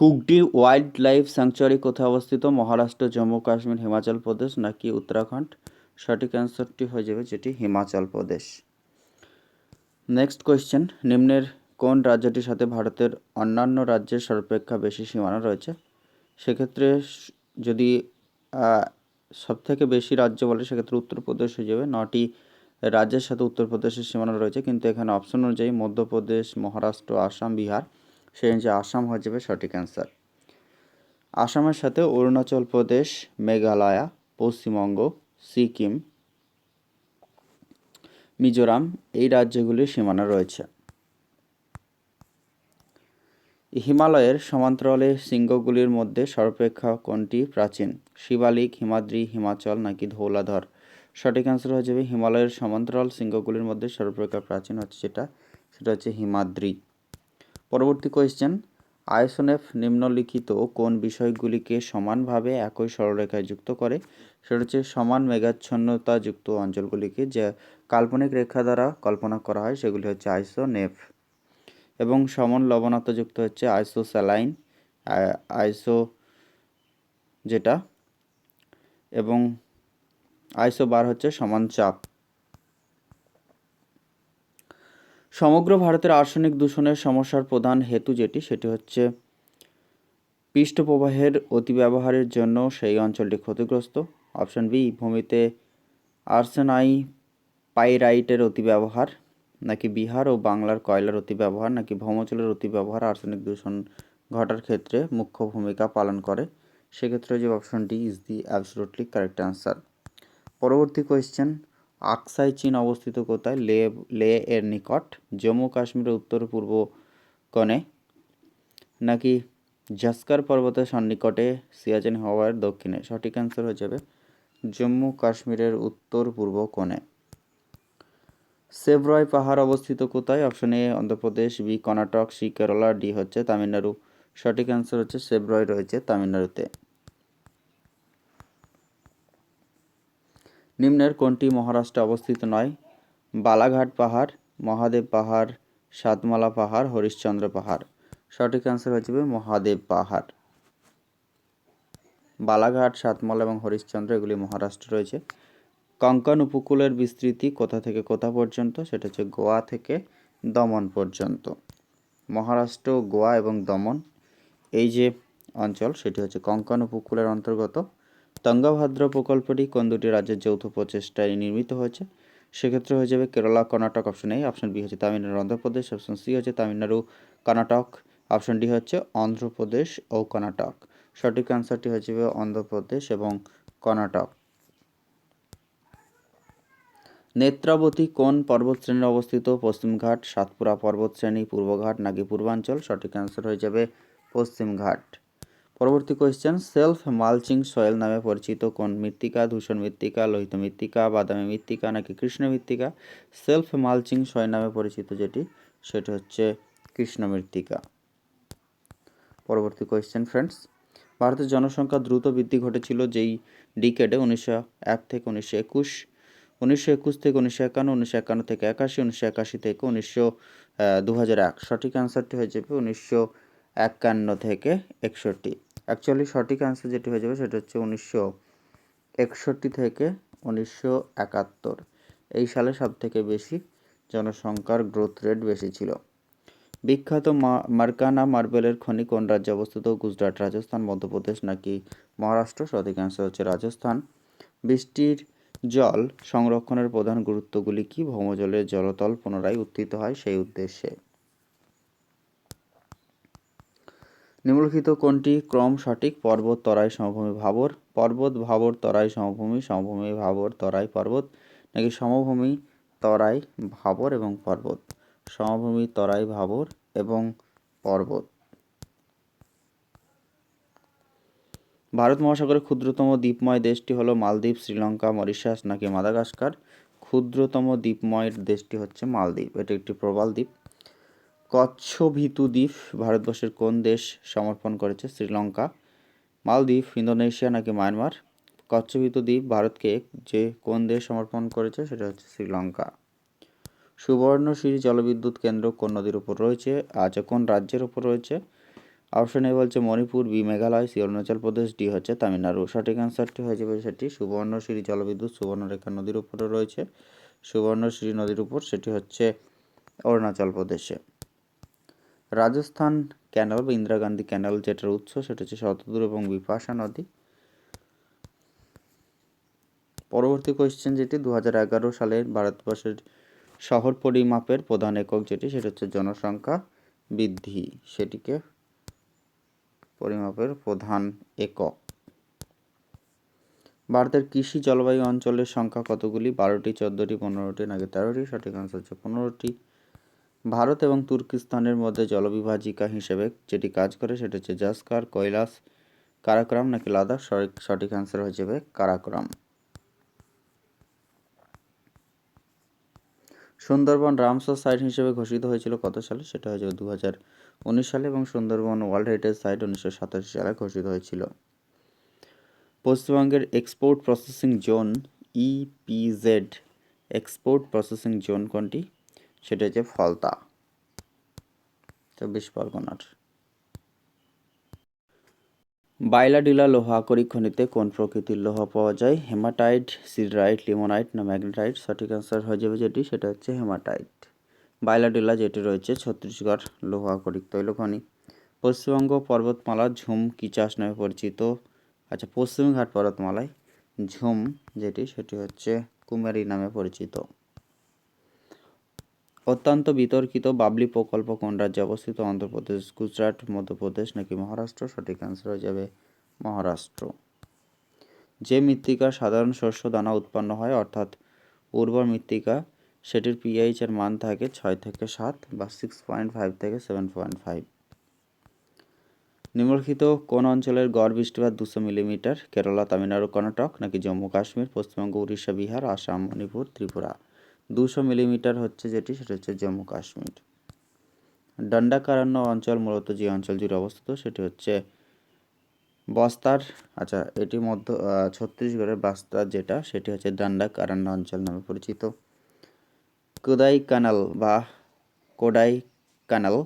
কুকডি wild life sanctuary কোথায় অবস্থিত? মহারাষ্ট্র, জম্মু, কাশ্মীর, হিমাচল প্রদেশ নাকি উত্তরাখণ্ড? সঠিক অ্যান্সারটি হয়ে যাবে যেটি হিমাচল প্রদেশ। Next question. নিম্নের কোন রাজ্যটির সাথে ভারতের অন্যান্য রাজ্যের সর্বাপেক্ষা বেশি সীমানা রয়েছে? সেক্ষেত্রে যদি সব থেকে বেশি রাজ্য বলে সেক্ষেত্রে উত্তরপ্রদেশ হয়ে যাবে। নটি রাজ্যের সাথে উত্তরপ্রদেশের সীমানা রয়েছে, কিন্তু এখানে অপশন অনুযায়ী মধ্যপ্রদেশ, মহারাষ্ট্র, আসাম, বিহার। সেই অনুযায়ী আসাম হয়ে যাবে সঠিক অ্যান্সার আসামের সাথে অরুণাচল প্রদেশ, মেঘালয়া, পশ্চিমবঙ্গ, সিকিম, মিজোরাম এই রাজ্যগুলির সীমানা রয়েছে। হিমালয়ের সমান্তরালে শৃঙ্গগুলির মধ্যে সর্বাপেক্ষা কোনটি প্রাচীন? শিবালিক, হিমাদ্রি, হিমাচল নাকি ধৌলাধর? সঠিক অ্যান্সার হয়ে যাবে হিমালয়ের সমান্তরাল শৃঙ্গগুলির মধ্যে সর্বাপেক্ষা প্রাচীন হচ্ছে যেটা, সেটা হচ্ছে হিমাদ্রি। পরবর্তী কোয়েশ্চেন আইসোনেফ নিম্নলিখিত কোন বিষয়গুলিকে সমানভাবে একই সরলরেখায় যুক্ত করে? সেটা হচ্ছে সমান মেঘাচ্ছন্নতা যুক্ত অঞ্চলগুলিকে যে কাল্পনিক রেখা দ্বারা কল্পনা করা হয়, সেগুলি হচ্ছে আইসোনেফ এবং সমান লবণাক্তযুক্ত হচ্ছে আইসো স্যালাইন আইসো যেটা? এবং আইসো বার হচ্ছে সমান চাপ। সমগ্র ভারতের আর্সেনিক দূষণের সমস্যার প্রধান হেতু যেটি, সেটি হচ্ছে পৃষ্ঠপ্রবাহের অতিব্যবহারের জন্য সেই অঞ্চলটি ক্ষতিগ্রস্ত। অপশন বি, ভূমিতে আর্সেনাই পাইরাইটের অতিব্যবহার, নাকি বিহার ও বাংলার কয়লার অতিব্যবহার, নাকি ভৌমজলের অতিব্যবহার আর্সেনিক দূষণ ঘটার ক্ষেত্রে মুখ্য ভূমিকা পালন করে? সেক্ষেত্রে যে option D is the absolutely correct answer. পরবর্তী কোয়েশ্চেন আকসাই চীন অবস্থিত কোথায়? লে লে এর নিকট। জম্মু কাশ্মীরের উত্তর পূর্ব কোণে নাকি জাস্কার পর্বতের সন্নিকটে সিয়াচেন হওয়ার দক্ষিণে? সঠিক অ্যান্সার হয়ে যাবে জম্মু কাশ্মীরের উত্তর পূর্ব কোণে। সেভরয় পাহাড় অবস্থিত কোথায়? Option A Andhra Pradesh B Karnataka C Kerala D হচ্ছে তামিলনাড়ু। সঠিক অ্যান্সার হচ্ছে সেভরয় রয়েছে তামিলনাড়ুতে। নিম্নের কোনটি মহারাষ্ট্রে অবস্থিত নয়? বালাঘাট পাহাড়, মহাদেব পাহাড়, সাতমালা পাহাড়, হরিশ্চন্দ্র পাহাড়। সঠিক অ্যান্সার হয়ে যাবে মহাদেব পাহাড়। বালাঘাট, সাতমালা এবং হরিশ্চন্দ্র এগুলি মহারাষ্ট্রে রয়েছে। কঙ্কন উপকূলের বিস্তৃতি কোথা থেকে কোথা পর্যন্ত? সেটা হচ্ছে গোয়া থেকে দমন পর্যন্ত। মহারাষ্ট্র, গোয়া এবং দমন। এই যে অঞ্চল, সেটি হচ্ছে কঙ্কন উপকূলের অন্তর্গত। তঙ্গভদ্র প্রকল্পটি কোন দুটি রাজ্যের যৌথ প্রচেষ্টায় নির্মিত হয়েছে? সেক্ষেত্রে হয়ে যাবে Kerala, Karnataka option A option B হচ্ছে তামিলনাড়ু, অন্ধ্রপ্রদেশ অপশন সি হচ্ছে তামিলনাড়ু, কর্ণাটক অপশন ডি হচ্ছে অন্ধ্রপ্রদেশ ও কর্ণাটক। সঠিক অ্যান্সারটি হয়ে যাবে অন্ধ্রপ্রদেশ এবং কর্ণাটক। নেত্রাবতী কোন পর্বতশ্রেণীর অবস্থিত? পশ্চিমঘাট সাতপুরা পর্বতশ্রেণী পূর্বঘাট নাকি পূর্বাঞ্চল? সঠিক অ্যান্সার হয়ে যাবে পশ্চিমঘাট পরবর্তী কোয়েশ্চেন সেলফ মালচিং সয়েল নামে পরিচিত কোন মৃত্তিকা? ধূসর মৃত্তিকা, লোহিত মৃত্তিকা, বাদামি মৃত্তিকা নাকি কৃষ্ণ মৃত্তিকা? সেলফ মালচিং সয়েল নামে পরিচিত যেটি, সেটি হচ্ছে কৃষ্ণ মৃত্তিকা। পরবর্তী কোয়েশ্চেন ফ্রেন্ডস ভারতের জনসংখ্যা দ্রুত বৃদ্ধি ঘটেছিল যেই ডিকেডে উনিশশো এক থেকে উনিশশো একুশ উনিশশো একুশ থেকে উনিশশো একান্ন উনিশশো একান্ন থেকে একাশি, উনিশশো একাশি থেকে উনিশশো দু হাজার এক। সঠিক অ্যান্সারটি হয়ে যাবে উনিশশো একান্ন থেকে একষট্টি। অ্যাকচুয়ালি সঠিক অ্যান্সার যেটি হয়ে যাবে সেটা হচ্ছে উনিশশো একষট্টি থেকে উনিশশো একাত্তর। এই সালে সব থেকে বেশি জনসংখ্যার গ্রোথ রেট বেশি ছিল। বিখ্যাত মার্কানা মার্বেলের খনি কোন রাজ্যে অবস্থিত? গুজরাট, রাজস্থান, মধ্যপ্রদেশ নাকি মহারাষ্ট্র? সঠিক অ্যান্সার হচ্ছে রাজস্থান। বৃষ্টির জল সংরক্ষণের প্রধান গুরুত্বগুলি কি? ভৌমজলের জলতল পুনরায় উত্থিত হয় সেই উদ্দেশ্যে। নিম্নলিখিত কোনটি ক্রম সঠিক? পর্বত, তরাই, সমভূমি, ভাবর। পর্বত, ভাবর, তরাই, সমভূমি সমভূমি, ভাবর, তরাই, পর্বত। নাকি সমভূমি, তরাই, ভাবর এবং পর্বত? সমভূমি, তরাই, ভাবর এবং পর্বত। ভারত মহাসাগরের ক্ষুদ্রতম দ্বীপময় দেশটি হলো মালদ্বীপ, শ্রীলঙ্কা, মরিশাস নাকি মাদাগাস্কার? ক্ষুদ্রতম দ্বীপময় দেশটি হচ্ছে মালদ্বীপ। এটি একটি প্রবাল দ্বীপ। কচ্ছভিতু দ্বীপ ভারতবর্ষের কোন দেশ সমর্পণ করেছে? শ্রীলঙ্কা, মালদ্বীপ, ইন্দোনেশিয়া নাকি মায়ানমার? কচ্ছভিতু দ্বীপ ভারতকে যে কোন দেশ সমর্পণ করেছে সেটা হচ্ছে শ্রীলঙ্কা। সুবর্ণশিরি জলবিদ্যুৎ কেন্দ্র কোন নদীর উপর রয়েছে? আচ্ছা কোন রাজ্যের উপর রয়েছে? অপশন এ বলছে Manipur, B Meghalaya, C Arunachal Pradesh, D হচ্ছে তামিলনাড়ু। সঠিক অ্যান্সারটি হয়ে যাবে সেটি সুবর্ণশ্রী জলবিদ্যুৎ সুবর্ণরেখা নদীর উপরে রয়েছে। সুবর্ণশ্রী নদীর উপর সেটি হচ্ছে অরুণাচল প্রদেশে। রাজস্থান ক্যানাল বা ইন্দিরা গান্ধী ক্যানাল যেটার উৎস সেটা হচ্ছে শতদূর এবং বিপাশা নদী। পরবর্তী কোয়েশ্চেন যেটি দু হাজার এগারো সালের ভারতবর্ষের শহর পরিমাপের প্রধান একক যেটি, সেটা হচ্ছে জনসংখ্যা বৃদ্ধি। সেটিকে পরিমাপের প্রধান একক। ভারতের কৃষি জলবায়ু অঞ্চলের সংখ্যা কতগুলি? বারোটি, চোদ্দোটি, পনেরোটি, নাকি তেরোটি? সঠিক আনসার হচ্ছে পনেরোটি। ভারত এবং তুর্কিস্তানের মধ্যে জলবিভাজিকা হিসেবে যেটি কাজ করে সেটা হচ্ছে জাসকার, কৈলাস, কারাকোরাম নাকি লাদাখ, সঠিক অ্যান্সার হয়ে যাবে কারাকোরাম। সুন্দরবন রামসার সাইট হিসেবে ঘোষিত হয়েছিল কত সালে? সেটা হয়ে যাবে দু হাজার উনিশ সালে এবং সুন্দরবন ওয়ার্ল্ড হেরিটেজ সাইট উনিশশো সাতাশি সালে ঘোষিত হয়েছিল। পশ্চিমবঙ্গের export processing zone EPZ export processing zone কোনটি? সেটা হচ্ছে ফলতা। চব্বিশ পরগনার। বাইলাডিলা লোহা আকরিক খনিতে কোন প্রকৃতির লোহা পাওয়া যায়? হেমাটাইট, সিডরাইট, লিমোনাইট না ম্যাগনেটাইট? সঠিক অ্যান্সার হয়ে যাবে যেটি, সেটা হচ্ছে হেমাটাইট। বাইলাডিলা যেটি রয়েছে, ছত্তিশগড় লোহা আকরিক তৈল খনি পশ্চিমবঙ্গ পর্বতমালা ঝুম কি চাষ নামে পরিচিত? আচ্ছা পশ্চিমঘাট পর্বতমালায় ঝুম যেটি, সেটি হচ্ছে কুমারী নামে পরিচিত। অত্যন্ত বিতর্কিত বাবলি প্রকল্প কোন রাজ্যে অবস্থিত? অন্ধ্রপ্রদেশ, গুজরাট, মধ্যপ্রদেশ নাকি মহারাষ্ট্র? সঠিক অ্যান্সার হয়ে যাবে মহারাষ্ট্র। যে মৃত্তিকা সাধারণ শস্য দানা উৎপন্ন হয়, অর্থাৎ উর্বর মৃত্তিকা, সেটির পিএইচ এর মান থাকে ছয় থেকে সাত বা সিক্স পয়েন্ট ফাইভ থেকে সেভেন পয়েন্ট ফাইভ নিম্নলিখিত কোন অঞ্চলের গড় বৃষ্টিপাত দুশো মিলিমিটার? কেরালা, তামিলনাড়ু, কর্ণাটক নাকি জম্মু কাশ্মীর পশ্চিমবঙ্গ, উড়িষ্যা, বিহার, আসাম, মণিপুর, ত্রিপুরা? দুশো মিলিমিটার হচ্ছে যেটি, সেটা হচ্ছে জম্মু কাশ্মীর। দণ্ডাকারণ্য অঞ্চল মূলত যে অঞ্চল জুড়ে অবস্থিত, সেটি হচ্ছে বস্তার আচ্ছা এটি মধ্য ছত্তিশগড়ের বাস্তার যেটা, সেটি হচ্ছে দণ্ডাকারণ্য অঞ্চল নামে পরিচিত। কোদাই কানাল বা কোডাই কানাল,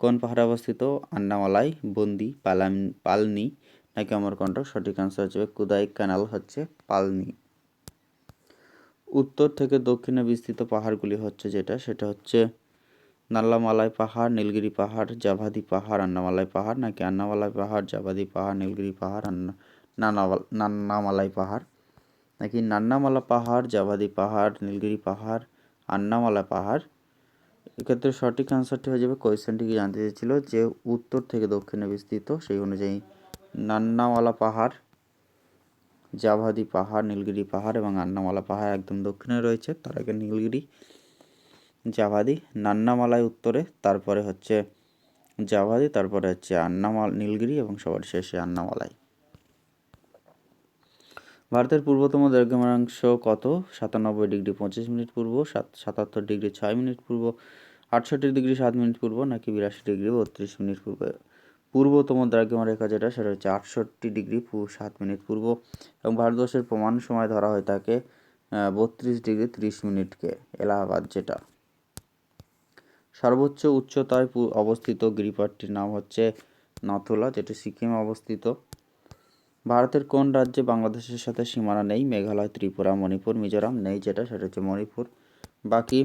কোন পাহাড়ে অবস্থিত? আন্নামালাই, বন্দি, পালাম, পালনি, নাকি অমরকণ্টক? সঠিক আনসার হচ্ছে কুদাই কানাল হচ্ছে পালনি। উত্তর থেকে দক্ষিণে বিস্তৃত পাহাড়গুলি হচ্ছে যেটা, সেটা হচ্ছে নাল্লামালাই পাহাড়, নীলগিরি পাহাড়, জাভাদি পাহাড়, আন্নামালাই পাহাড়, নাকি আন্নামালাই পাহাড়, জাভাদি পাহাড়, নীলগিরি পাহাড়, আন্না নান্নামালাই পাহাড়, নাকি নান্নামালা পাহাড়, জাভাদি পাহাড়, নীলগিরি পাহাড়, আন্নামালা পাহাড়? এক্ষেত্রে সঠিক আনসারটি হয়ে যাবে কোয়েশ্চেনটি জানতে চেয়েছিল? যে উত্তর থেকে দক্ষিণে বিস্তৃত, সেই অনুযায়ী নান্নামালা পাহাড় জাভাদি পাহাড়, নীলগিরি পাহাড় এবং আন্নামালা পাহাড় একদম দক্ষিণে রয়েছে। তার আগে নীলগিরি, জাভাদি নান্নামালায় উত্তরে, তারপরে হচ্ছে জাভাদি, তারপরে হচ্ছে আন্নামাল, নীলগিরি এবং সবার শেষে আন্নামালাই। ভারতের পূর্বতম দ্রাঘিমাংশ কত? সাতানব্বই ডিগ্রি পঁচিশ মিনিট পূর্ব, সাত, সাতাত্তর ডিগ্রি ছয় মিনিট পূর্ব, আটষট্টি ডিগ্রি সাত মিনিট পূর্ব, নাকি বিরাশি ডিগ্রি বত্রিশ মিনিট পূর্বে পূর্বতম দ্রাঘিমা রেখা যেটা, সেটা হচ্ছে আটষট্টি ডিগ্রি সাত মিনিট পূর্ব এবং ভারতবর্ষের প্রমাণ সময় ধরা হয় তাকে বত্রিশ ডিগ্রি ত্রিশ মিনিটকে, এলাহাবাদ যেটা। সর্বোচ্চ উচ্চতায় অবস্থিত গিরিপথটির নাম হচ্ছে নথুলা, যেটি সিকিমে অবস্থিত। ভারতের কোন রাজ্যে বাংলাদেশের সাথে সীমানা নেই? মেঘালয়, ত্রিপুরা, মণিপুর, মিজোরাম, নেই যেটা, সেটা হচ্ছে মণিপুর। বাকি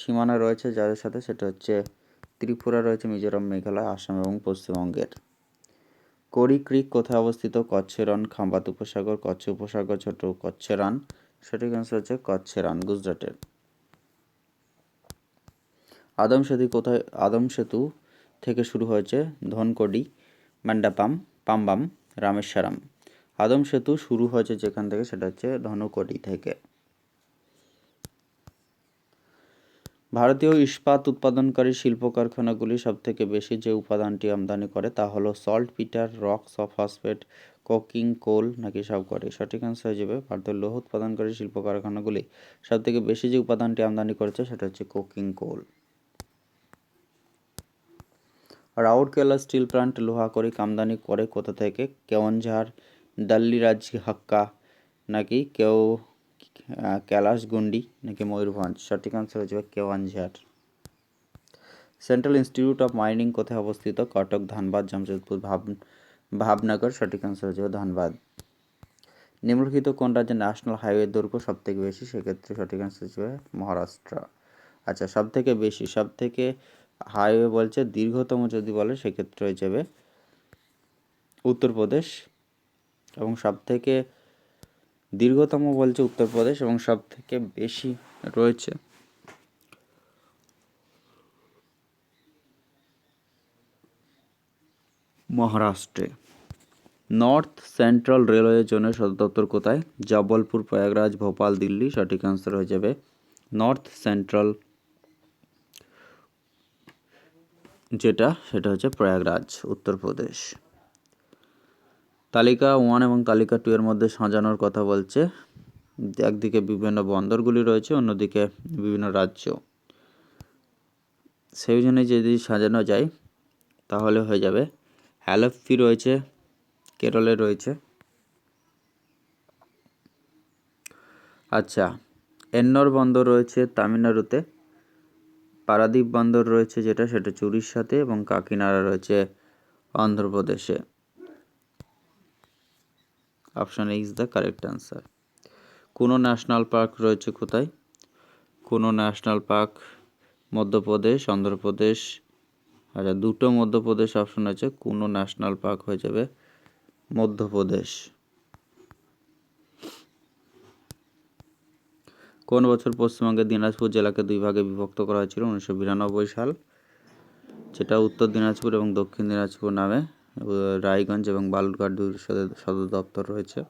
সীমানা রয়েছে যাদের সাথে, সেটা হচ্ছে ত্রিপুরা রয়েছে মিজোরাম, মেঘালয়, আসাম এবং পশ্চিমবঙ্গের। করি ক্রিক কোথায় অবস্থিত? কচ্ছেরন, খাম্বাত উপসাগর, কচ্ছ উপসাগর, ছোট কচ্ছেরান, সঠিক অ্যান্সার হচ্ছে কচ্ছেরান, গুজরাটের। আদম সেতু কোথায়, আদম সেতু থেকে শুরু হয়েছে ধনকডি ম্যান্ডাপাম পাম্বাম, রামেশ্বরম। আদম সেতু শুরু হয়েছে যেখান থেকে, সেটা হচ্ছে ধনুকডি থেকে। ভারতীয় ইস্পাত উৎপাদনকারী শিল্প কারখানাগুলি সবথেকে বেশি যে উপাদানটি আমদানি করে তা হলো saltpetre rocks of coking coal নাকি সব করে। সঠিক অ্যান্সার হয়ে যাবে, ভারতের লৌহ উৎপাদনকারী শিল্প কারখানাগুলি সবথেকে বেশি যে উপাদানটি আমদানি করেছে সেটা হচ্ছে coking coal Rourkela steel plant লোহা করে আমদানি করে কোথা থেকে? কেওয়ানঝাড় দাল্লিরাজ হাক্কা নাকি কেউ ক্যালাসগুন্ডি নাকি ময়ূরভঞ্জ? সঠিক আনসার যাবে Keonjhar central institute of mining কোথায় অবস্থিত? কটক, ধানবাদ, জামশেদপুর, ভাব ভাবনগর। সঠিক আনসার হচ্ছে ধানবাদ। নিম্নলিখিত কোন রাজ্যের ন্যাশনাল হাইওয়ে দৈর্ঘ্য সব থেকে বেশি? সেক্ষেত্রে সঠিক আনসার হচ্ছে মহারাষ্ট্র। আচ্ছা সব থেকে বেশি সব থেকে হাইওয়ে বলছে দীর্ঘতম যদি বলে, সেক্ষেত্রে হয়ে যাবে উত্তরপ্রদেশ। এবং সব থেকে দীর্ঘতম বলছে উত্তরপ্রদেশ এবং সব থেকে বেশি রয়েছে। মহারাষ্ট্রে। নর্থ সেন্ট্রাল রেলওয়ের জন্য সদর দপ্তর কোথায়? জবলপুর, প্রয়াগরাজ, ভোপাল, দিল্লি। সঠিক আনসার হয়ে যাবে নর্থ সেন্ট্রাল। যেটা, সেটা হচ্ছে প্রয়াগরাজ, উত্তরপ্রদেশ। তালিকা ওয়ান এবং তালিকা টু এর মধ্যে সাজানোর কথা বলছে। একদিকে বিভিন্ন বন্দরগুলি রয়েছে, অন্যদিকে বিভিন্ন রাজ্য। সেই জন্য যদি সাজানো যায়, তাহলে হয়ে যাবে। হ্যালফি রয়েছে কেরলে রয়েছে। আচ্ছা এন্নর বন্দর রয়েছে তামিলনাড়ুতে। পারাদ্বীপ বন্দর রয়েছে যেটা, সেটা চুরির সাথে এবং কাকিনাড়া রয়েছে অন্ধ্রপ্রদেশে। Option A is the correct answer কোনো ন্যাশনাল পার্ক রয়েছে কোথায়? কোনো ন্যাশনাল পার্ক মধ্যপ্রদেশ, অন্ধ্রপ্রদেশ আচ্ছা দুটো মধ্যপ্রদেশ অপশন আছে, কোনো ন্যাশনাল পার্ক হয়ে যাবে মধ্যপ্রদেশ। কোন বছর পশ্চিমবঙ্গের দিনাজপুর জেলাকে দুই ভাগে বিভক্ত করা হয়েছিল? উনিশশো বিরানব্বই সাল, যেটা উত্তর দিনাজপুর এবং দক্ষিণ দিনাজপুর নামে। রায়গঞ্জ এবং বালুরঘাট দুই সদর দপ্তর রয়েছে।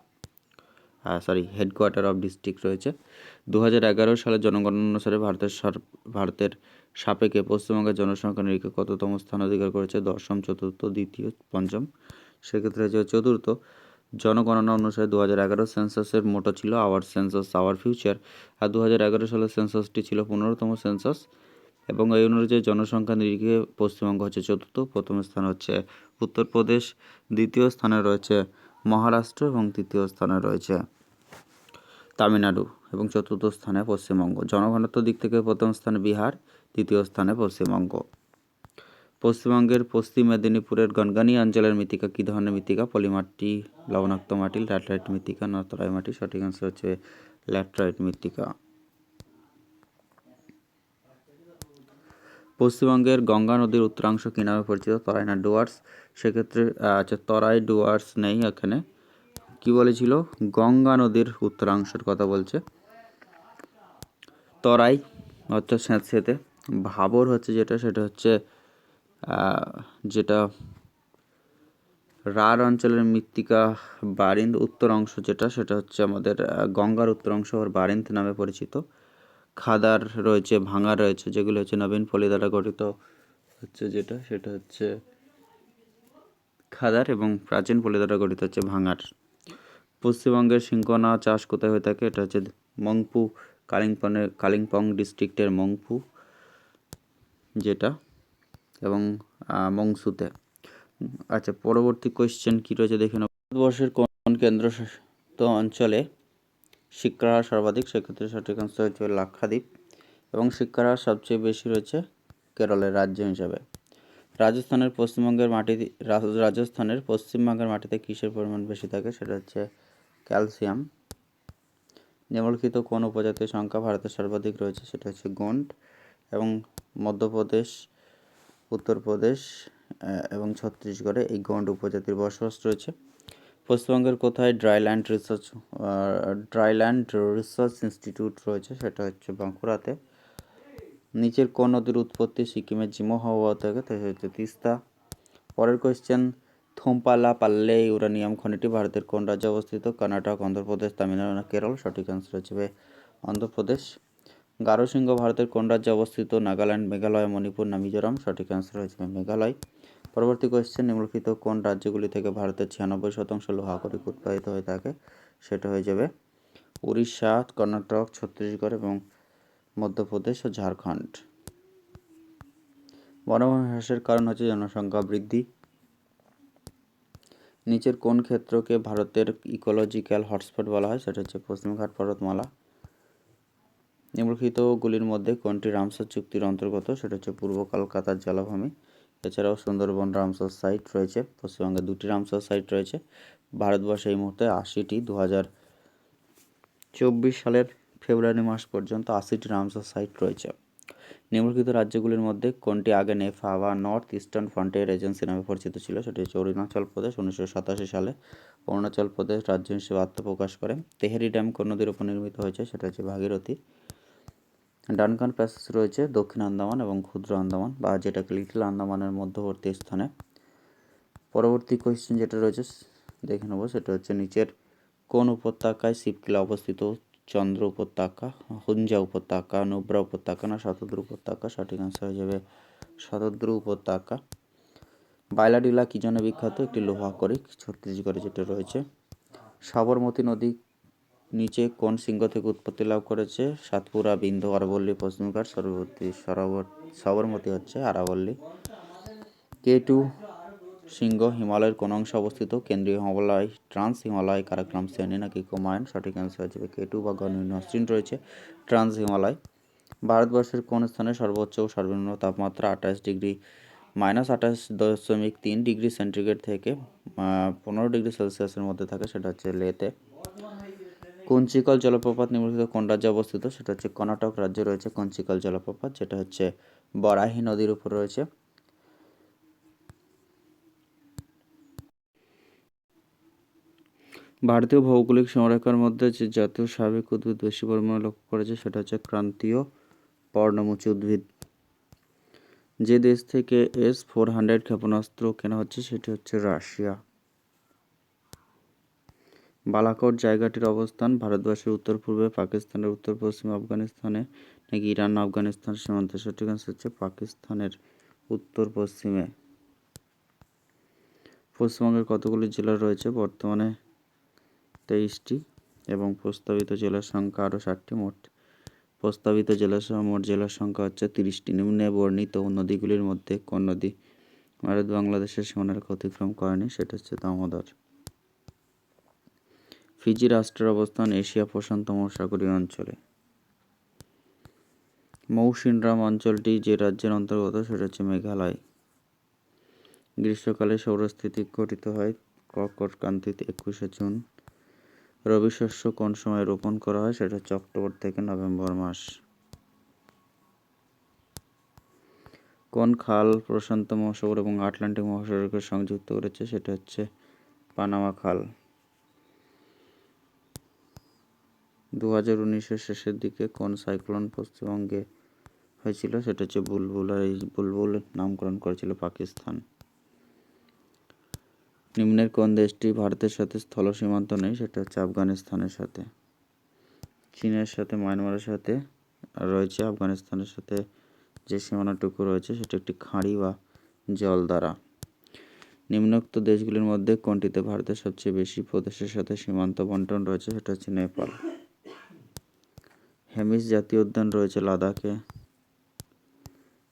সরি হেডকোয়ার্টার অফ ডিস্ট্রিক্ট রয়েছে। দু হাজার এগারো সালের জনগণনা অনুসারে ভারতের ভারতের সাপেক্ষে পশ্চিমবঙ্গের জনসংখ্যা নিরিখে কততম স্থান অধিকার করেছে? দশম, চতুর্থ, দ্বিতীয়, পঞ্চম। সেক্ষেত্রে যে চতুর্থ, জনগণনা অনুসারে দু হাজার এগারো সেন্সাসের মোটো ছিল আওয়ার সেন্সাস আওয়ার ফিউচার আর দু হাজার এগারো সালের সেন্সাসটি ছিল পনেরোতম সেন্সাস এবং এই অনুযায়ী জনসংখ্যা নিরিখে পশ্চিমবঙ্গ হচ্ছে চতুর্থ, প্রথম স্থান হচ্ছে উত্তরপ্রদেশ, দ্বিতীয় স্থানে রয়েছে মহারাষ্ট্র এবং তৃতীয় স্থানে রয়েছে তামিলনাড়ু এবং চতুর্থ স্থানে পশ্চিমবঙ্গ। জনঘনত্ব দিক থেকে প্রথম স্থানে বিহার, তৃতীয় স্থানে পশ্চিমবঙ্গ। পশ্চিমবঙ্গের পশ্চিম মেদিনীপুরের গনগানি অঞ্চলের মৃত্তিকা কী ধরনের মৃত্তিকা? পলিমাটি, লবণাক্ত মাটি, ল্যাটারাইট মৃত্তিকা নতরাই মাটি, সঠিক অংশ হচ্ছে ল্যাটারাইট মৃত্তিকা। পশ্চিমবঙ্গের গঙ্গা নদীর উত্তরাংশ কী নামে পরিচিত তরাই না ডুয়ার্স। সেক্ষেত্রে আচ্ছা তরাই ডুয়ার্স নেই এখানে। কি বলেছিল? গঙ্গা নদীর উত্তরাংশের কথা বলছে। তরাই, অর্থাৎ স্যাঁতস্যাঁতে ভাবর হচ্ছে যেটা, সেটা হচ্ছে যেটা রার অঞ্চলের মৃত্তিকা বারিন্দ উত্তর অংশ যেটা, সেটা হচ্ছে আমাদের গঙ্গার উত্তর অংশ বারিন্দ নামে পরিচিত। খাদার রয়েছে ভাঙা রয়েছে, যেগুলো হচ্ছে নবীন পলি দ্বারা গঠিত হচ্ছে যেটা, সেটা হচ্ছে খাদার এবং প্রাচীন পলি দ্বারা গঠিত হচ্ছে ভাঙার। পশ্চিমবঙ্গের সিংকনা চাষ কোথায় হয়ে থাকে? এটা হচ্ছে মংপু কালিম্পংয়ের কালিম্পং ডিস্ট্রিক্টের মংপু যেটা এবং মংসুতে। আচ্ছা পরবর্তী কোয়েশ্চেন কী রয়েছে দেখে নেব ভারতবর্ষের কোন কেন্দ্রশাসিত অঞ্চলে শিক্ষার হার সর্বাধিক, সেক্ষেত্রে সঠিক অংশ হচ্ছে লাক্ষাদ্বীপ এবং শিক্ষার হার সবচেয়ে বেশি রয়েছে কেরলের রাজ্য হিসাবে। রাজস্থানের পশ্চিমবঙ্গের মাটি, রাজস্থানের পশ্চিমবঙ্গের মাটিতে কিসের পরিমাণ বেশি থাকে সেটা হচ্ছে ক্যালসিয়াম। নিম্নলিখিত কোন উপজাতির সংখ্যা ভারতের সর্বাধিক রয়েছে সেটা হচ্ছে গন্ড এবং মধ্যপ্রদেশ, উত্তরপ্রদেশ এবং ছত্তিশগড়ে এই গন্ড উপজাতির বসবাস রয়েছে। পশ্চিমবঙ্গের কোথায় dryland research dryland research institute রয়েছে, সেটা হচ্ছে বাঁকুড়াতে। নিচের কোন নদীর উৎপত্তি সিকিমের জিমোহাওয়া থেকে সেটা হচ্ছে তিস্তা। পরের কোয়েশ্চেন থোমপালা, পাল্লে, ইউরানিয়াম খনিটি ভারতের কোন রাজ্যে অবস্থিত? কর্ণাটক অন্ধ্রপ্রদেশ, তামিলনাড়ু না কেরল? সঠিক অ্যান্সার হচ্ছে অন্ধ্রপ্রদেশ। গারোসিংহ ভারতের কোন রাজ্যে অবস্থিত? নাগাল্যান্ড, মেঘালয়, মণিপুর, না মিজোরাম? সঠিক অ্যান্সার হয়েছে মেঘালয়। পরবর্তী কোয়েশ্চেন নিম্নলিখিত কোন রাজ্যগুলি থেকে ভারতের ছিয়ানব্বই শতাংশ লোহা করিক উৎপাদিত হয়ে থাকে? সেটা হয়ে যাবে উড়িষ্যা, কর্ণাটক, ছত্তিশগড় এবং মধ্যপ্রদেশ ও ঝাড়খণ্ড। বনভূমি হ্রাসের কারণ হচ্ছে জনসংখ্যা বৃদ্ধি। নিচের কোন ক্ষেত্রকে ভারতের ইকোলজিক্যাল হটস্পট বলা হয়? সেটা হচ্ছে পশ্চিমঘাট পর্বতমালা। নিম্নলিখিতগুলির মধ্যে কোনটি রামসার চুক্তির অন্তর্গত? সেটা হচ্ছে পূর্ব কলকাতার জলাভূমি। এছাড়াও সুন্দরবন রামসার সাইট রয়েছে পশ্চিমবঙ্গে দুটি রামসার সাইট রয়েছে। ভারতবর্ষে এই মুহূর্তে আশিটি দু হাজার চব্বিশ সালের ফেব্রুয়ারি মাস পর্যন্ত আশিটি রামসার সাইট রয়েছে। নিম্নলিখিত রাজ্যগুলির মধ্যে কোনটি আগে নেফা বা নর্থ ইস্টার্ন ফ্রন্টিয়ার এজেন্সি নামে পরিচিত ছিল? সেটি হচ্ছে অরুণাচল প্রদেশ, উনিশশো সাতাশি সালে অরুণাচল প্রদেশ রাজ্য হিসেবে আত্মপ্রকাশ করে। তেহেরি ড্যাম কোন নদীর উপর নির্মিত হয়েছে, সেটা হচ্ছে ভাগীরথী। ডানকান প্যাসেজ রয়েছে, দক্ষিণ আন্দামান এবং ক্ষুদ্র আন্দামান, বা যেটাকে লিটল আন্দামানের মধ্যবর্তী স্থানে। পরবর্তী কোয়েশ্চেন যেটা রয়েছে, দেখে নেব, সেটা হচ্ছে নিচের কোন উপত্যকায় শিবকিলা অবস্থিত? চন্দ্র উপত্যকা, হুঞ্জা উপত্যকা, নুব্রা উপত্যকা না শতদ্রু উপত্যকা? সঠিক অ্যান্সার হয়ে যাবে শতদ্রু উপত্যকা। বাইলাডিলা কি জন্য বিখ্যাত? একটি লোহাকরিক ছত্তিশগড়ে যেটা রয়েছে। সাবরমতী নদী নিচে কোন সিংহ থেকে উৎপত্তি লাভ করেছে? সাতপুরা, বিন্দু আরাবল্লী পশ্চিমঘাট সর্ববর্তী সরবর, সবরমতী হচ্ছে আরাবল্লী। কে টু সিংহ হিমালয়ের কোন অংশে অবস্থিত? কেন্দ্রীয় হিমালয়, ট্রান্স হিমালয়, কারাক্রম শ্রেণি নাকি কুমায়ন সঠিক অ্যান্সার হচ্ছে কে টু বা গণিন মসৃণ রয়েছে। ট্রান্স হিমালয়। ভারতবর্ষের কোন স্থানে সর্বোচ্চ ও সর্বনিম্ন তাপমাত্রা আঠাশ ডিগ্রি, মাইনাস আঠাশ দশমিক তিন ডিগ্রি সেন্টিগ্রেড থেকে পনেরো ডিগ্রি সেলসিয়াসের মধ্যে থাকে, সেটা হচ্ছে লেতে। কঞ্চিকল জলপ্রপাত নিম্নলিখিত কোন রাজ্যে অবস্থিত? সেটা হচ্ছে কর্ণাটক রাজ্যে রয়েছে কঞ্চিকল জলপ্রপাত, যেটা হচ্ছে বরাহি নদীর উপর রয়েছে। ভারতীয় ভৌগোলিক সীমারেখার মধ্যে যে জাতীয় স্বাভাবিক উদ্ভিদ বেশি পরিমাণে লক্ষ্য করেছে, সেটা হচ্ছে ক্রান্তীয় পর্ণমোচী উদ্ভিদ। যে দেশ থেকে এস ফোর হান্ড্রেড ক্ষেপণাস্ত্র কেনা হচ্ছে, সেটি হচ্ছে রাশিয়া। বালাকোট জায়গাটির অবস্থান ভারতবর্ষের উত্তর পূর্বে, পাকিস্তানের উত্তর পশ্চিম আফগানিস্তানে, নাকি ইরান আফগানিস্তান সীমান্তে। সঠিক আনসার হচ্ছে পাকিস্তানের উত্তর পশ্চিমে। পশ্চিমবঙ্গের কতগুলি জেলা রয়েছে? বর্তমানে তেইশটি এবং প্রস্তাবিত জেলার সংখ্যা আরও ষাটটি। মোট প্রস্তাবিত জেলাসহ মোট জেলার সংখ্যা হচ্ছে তিরিশটি। নিম্নে বর্ণিত নদীগুলির মধ্যে কোন নদী ভারত বাংলাদেশের সীমানারেখা অতিক্রম করেনি? সেটা হচ্ছে দামোদর। ফিজি রাষ্ট্রের অবস্থান এশিয়া প্রশান্ত মহাসাগরীয় অঞ্চলে। মৌসিনরাম অঞ্চলটি যে রাজ্যের অন্তর্গত, সেটা হচ্ছে মেঘালয়। গ্রীষ্মকালে সৌরস্থিতি গঠিত হয় কর্কট কর্কটক্রান্তিতে একুশে জুন। রবি শস্য কোন সময় রোপণ করা হয়, সেটা হচ্ছে অক্টোবর থেকে নভেম্বর মাস। কোন খাল প্রশান্ত মহাসাগর এবং আটলান্টিক মহাসাগরকে সংযুক্ত করেছে, সেটা হচ্ছে পানামা খাল। দু হাজার শেষের দিকে কোন সাইক্লোন পশ্চিমবঙ্গে হয়েছিল? সেটা হচ্ছে বুলবুল আর এই বুলবুল নামকরণ করেছিল পাকিস্তান। নিম্নের কোন দেশটি ভারতের সাথে স্থল সীমান্ত নেই? সেটা হচ্ছে আফগানিস্তানের সাথে। চীনের সাথে, মায়ানমারের সাথে রয়েছে। আফগানিস্তানের সাথে যে সীমানাটুকু রয়েছে, সেটা একটি খাঁড়ি বা জল দ্বারা। নিম্নোক্ত দেশগুলির মধ্যে কোনটিতে ভারতের সবচেয়ে বেশি প্রদেশের সাথে সীমান্ত বন্টন রয়েছে? সেটা হচ্ছে নেপাল। হেমিস জাতীয় উদ্যান রয়েছে লাদাখে।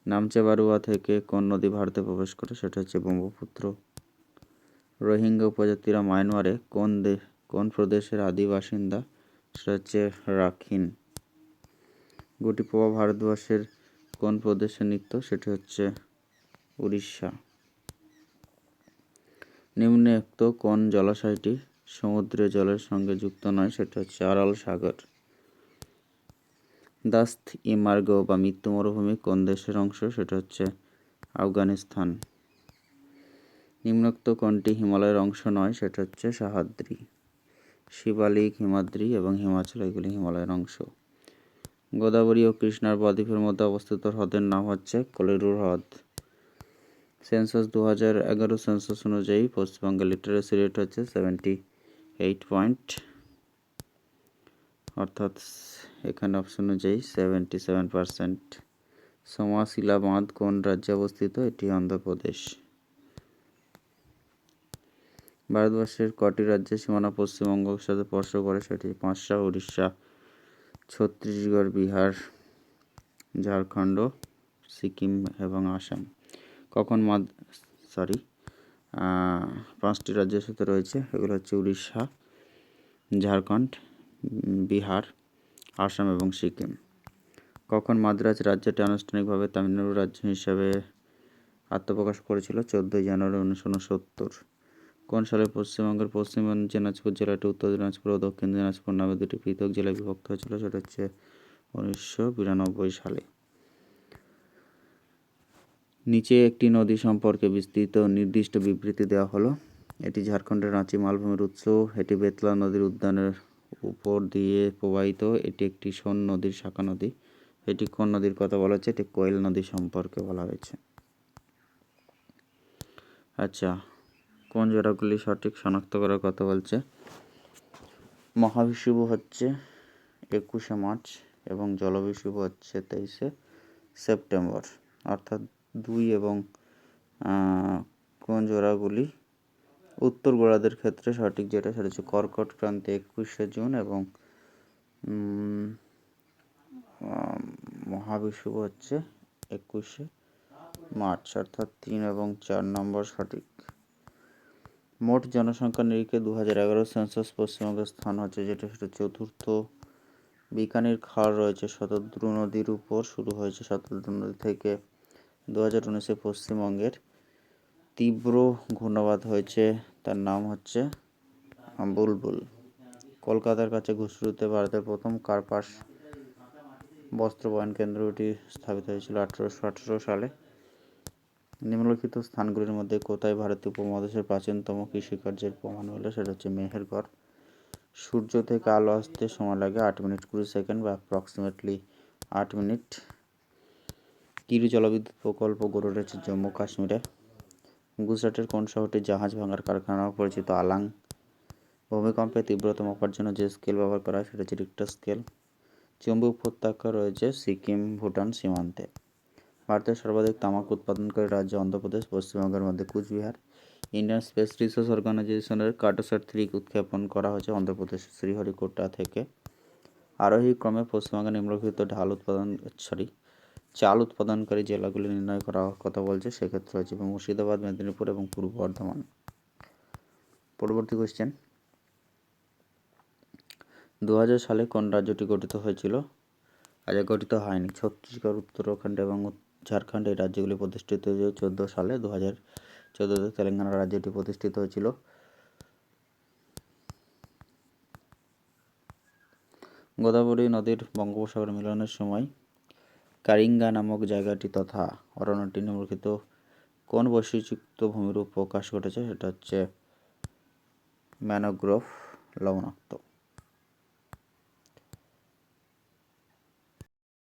নামচে বারুয়া থেকে কোন নদী ভারতে প্রবেশ করে সেটা হচ্ছে ব্রহ্মপুত্র। রোহিঙ্গা উপজাতিরা মায়ানমারে কোন দেশ কোন প্রদেশের আদি বাসিন্দা সেটা হচ্ছে রাখিন। গুটিপোয়া ভারতবর্ষের কোন প্রদেশের নৃত্য সেটি হচ্ছে উড়িষ্যা। নিম্নোক্ত কোন জলাশয়টি সমুদ্রের জলের সঙ্গে যুক্ত নয় সেটা হচ্ছে আরাল সাগর। দাস্ত ইমার্গ বা মৃত্যু মরুভূমি কোন দেশের অংশ? সেটা হচ্ছে আফগানিস্তান। নিম্নোক্ত কোনটি হিমালয়ের অংশ নয়? সেটা হচ্ছে সাহাদ্রি। শিবালিক, হিমাদ্রি এবং হিমাচল, এগুলি হিমালয়ের অংশ। গোদাবরী ও কৃষ্ণার বদ্বীপের মধ্যে অবস্থিত হ্রদের নাম হচ্ছে কলিরুর হ্রদ। সেন্সাস দু হাজার এগারো সেন্সাস অনুযায়ী পশ্চিমবঙ্গের লিটারেসি রেট হচ্ছে সেভেন্টি এইট পয়েন্ট অর্থাৎ এখানে অপশন অনুযায়ী সেভেন্টি সেভেন পারসেন্ট সমাশিলা বাঁধ কোন রাজ্যে অবস্থিত? এটি অন্ধ্রপ্রদেশ। ভারতবর্ষের কটি রাজ্যের সীমানা পশ্চিমবঙ্গের সাথে স্পর্শ করে সেটি পাঁচশা, উড়িষ্যা, ছত্তিশগড়, বিহার, ঝাড়খণ্ড, সিকিম এবং আসাম। কখন মাদ সরি পাঁচটি রাজ্যের সাথে রয়েছে? এগুলো হচ্ছে উড়িষ্যা, ঝাড়খণ্ড বিহার, আসাম এবং সিকিম। কখন মাদ্রাজ রাজ্যটি আনুষ্ঠানিকভাবে তামিলনাড়ু রাজ্য হিসাবে আত্মপ্রকাশ করেছিল? চোদ্দোই জানুয়ারি উনিশশো উনসত্তর কোন সালে পশ্চিমবঙ্গের পশ্চিম দিনাজপুর জেলাটি, উত্তর দিনাজপুর ও দক্ষিণ দিনাজপুর নামে দুটি পৃথক জেলায় বিভক্ত হয়েছিল, সেটা হচ্ছে উনিশশো বিরানব্বই সালে। নিচে একটি নদী সম্পর্কে বিস্তৃত নির্দিষ্ট বিবৃতি দেওয়া হলো। এটি ঝাড়খণ্ডের রাঁচি মালভূমির উৎস। এটি বেতলা নদীর উদ্যানের উপর দিয়ে প্রবাহিত, এটি একটি সোন নদীর শাখা নদী। এটি কোন নদীর কথা বলা হচ্ছে? এটি কোয়েল নদী সম্পর্কে বলা হয়েছে। আচ্ছা কোন জোড়াগুলি সঠিক শনাক্ত করার কথা বলছে? মহাবিষুব হচ্ছে একুশে মার্চ এবং জলবিষুব হচ্ছে তেইশে সেপ্টেম্বর। অর্থাৎ দুই এবং কোন জোড়াগুলি উত্তর গোড়াদের ক্ষেত্রে সঠিক যেটা সেটা হচ্ছে কর্কট ক্রান্তি একুশে জুন এবং মহাবিষুব হচ্ছে একুশে মার্চ অর্থাৎ তিন এবং চার নম্বর সঠিক। মোট জনসংখ্যা নিরিখে দু হাজার এগারো সেন্সাস পশ্চিমবঙ্গের স্থান হচ্ছে যেটা সেটা চতুর্থ। বিকানির খাল রয়েছে শতদ্রু নদীর উপর, শুরু হয়েছে শতদ্রু নদী থেকে দু হাজার উনিশে পশ্চিমবঙ্গের। তীব্র ঘূর্ণাবাদ হয়েছে, তার নাম হচ্ছে বুলবুল। কলকাতার কাছে ঘুষরুতে ভারতের প্রথম কার্পাস বস্ত্র বয়ন কেন্দ্রটি স্থাপিত হয়েছিল আঠেরোশো আঠেরো সালে। নিম্নলিখিত স্থানগুলির মধ্যে কোথায় ভারতীয় উপমহাদেশের প্রাচীনতম কৃষিকার্যের প্রমাণ হলো, সেটা হচ্ছে মেহেরগড়। সূর্য থেকে আলো আসতে সময় লাগে আট মিনিট কুড়ি সেকেন্ড বা অ্যাপ্রক্সিমেটলি আট মিনিট। কিরু জলবিদ্যুৎ প্রকল্প গড়ে উঠেছে জম্মু কাশ্মীরে। গুজরাটের কোন শহরটি জাহাজ ভাঙার কারখানা পরিচিত? আলাং। ভূমিকম্পে তীব্রতা মাপার জন্য যে স্কেল ব্যবহার করা হয় সেটা হচ্ছে রিক্টার স্কেল চুম্বু উপত্যকা রয়েছে সিকিম, ভুটান সীমান্তে। ভারতের সর্বাধিক তামাক উৎপাদনকারী রাজ্য অন্ধ্রপ্রদেশ, পশ্চিমবঙ্গের মধ্যে কুচবিহার। ইন্ডিয়ান স্পেস রিসার্চ অর্গানাইজেশনের কার্টোসাট থ্রি উৎক্ষেপণ করা হয়েছে অন্ধ্রপ্রদেশের শ্রীহরিকোটা থেকে। আরোহী ক্রমে পশ্চিমবঙ্গের নিম্নলিখিত ঢাল উৎপাদন সরি চাল উৎপাদনকারী জেলাগুলি নির্ণয় করা কথা বলছে, সেক্ষেত্রে হচ্ছে মুর্শিদাবাদ, মেদিনীপুর এবং পূর্ব বর্ধমান। পরবর্তী কোশ্চেন দু সালে কোন রাজ্যটি গঠিত হয়েছিল? আগে গঠিত হয়নি। ছত্তিশগড়, উত্তরাখণ্ড এবং ঝাড়খণ্ড এই রাজ্যগুলি প্রতিষ্ঠিত হয়েছে চোদ্দ সালে। দু হাজার চোদ্দোতে তেলেঙ্গানা রাজ্যটি প্রতিষ্ঠিত হয়েছিল। গোদাবরী নদীর বঙ্গোপসাগর মিলনের সময় কারিঙ্গা নামক জায়গাটি তথা অরণ্যটি নিম্নলিখিত কোন বৈশিষ্ট্যযুক্ত ভূমিরূপ প্রকাশ ঘটেছে? সেটা হচ্ছে ম্যানোগ্রোভ লবণাক্ত।